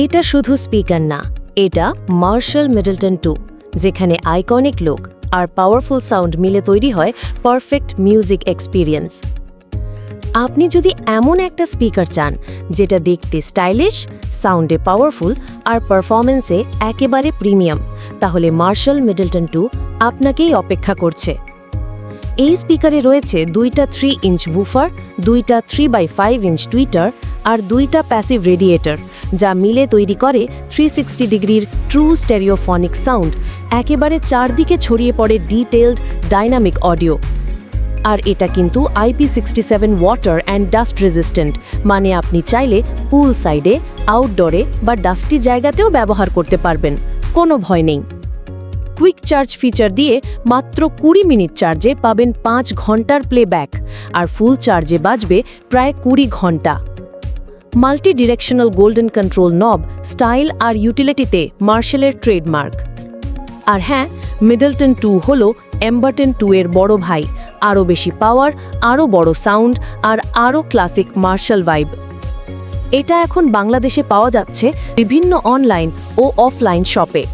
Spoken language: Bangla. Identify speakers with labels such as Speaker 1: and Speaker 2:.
Speaker 1: এটা শুধু স্পিকার না, এটা মার্শাল মিডলটন টু, যেখানে আইকনিক লুক আর পাওয়ারফুল সাউন্ড মিলে তৈরি হয় পারফেক্ট মিউজিক এক্সপিরিয়েন্স। আপনি যদি এমন একটা স্পিকার চান, যেটা দেখতে স্টাইলিশ, সাউন্ডে পাওয়ারফুল আর পারফরমেন্সে একেবারে প্রিমিয়াম, তাহলে মার্শাল মিডলটন টু আপনাকেই অপেক্ষা করছে। এই স্পিকারে রয়েছে দুইটা থ্রি ইঞ্চ বুফার দুইটা three by five inch tweeter আর দুইটা প্যাসিভ রেডিয়েটর যা মিলে তৈরি করে থ্রি সিক্সটি ডিগ্রির ট্রু স্টেরিওফনিক সাউন্ড একেবারে চারদিকে ছড়িয়ে পড়ে ডিটেলড ডাইনামিক অডিও আর এটা কিন্তু IP sixty seven water and dust resistant মানে আপনি চাইলে পুল সাইডে আউটডোরে বা ডাস্টি জায়গাতেও ব্যবহার করতে পারবেন, কোনো ভয় নেই। কুইক চার্জ ফিচার দিয়ে মাত্র কুড়ি মিনিট চার্জে পাবেন পাঁচ ঘণ্টার প্লেব্যাক আর ফুল চার্জে বাজবে প্রায় কুড়ি ঘণ্টা। Multi directional golden control knob style আর ইউটিলিটিতে মার্শালের ট্রেডমার্ক। আর হ্যাঁ মিডলটন টু হল এম্বারটন টু এর বড় ভাই, আরও বেশি পাওয়ার, আরও বড় সাউন্ড আর আরও ক্লাসিক মার্শাল ভাইব। এটা এখন বাংলাদেশে পাওয়া যাচ্ছে বিভিন্ন অনলাইন ও অফলাইন শপে।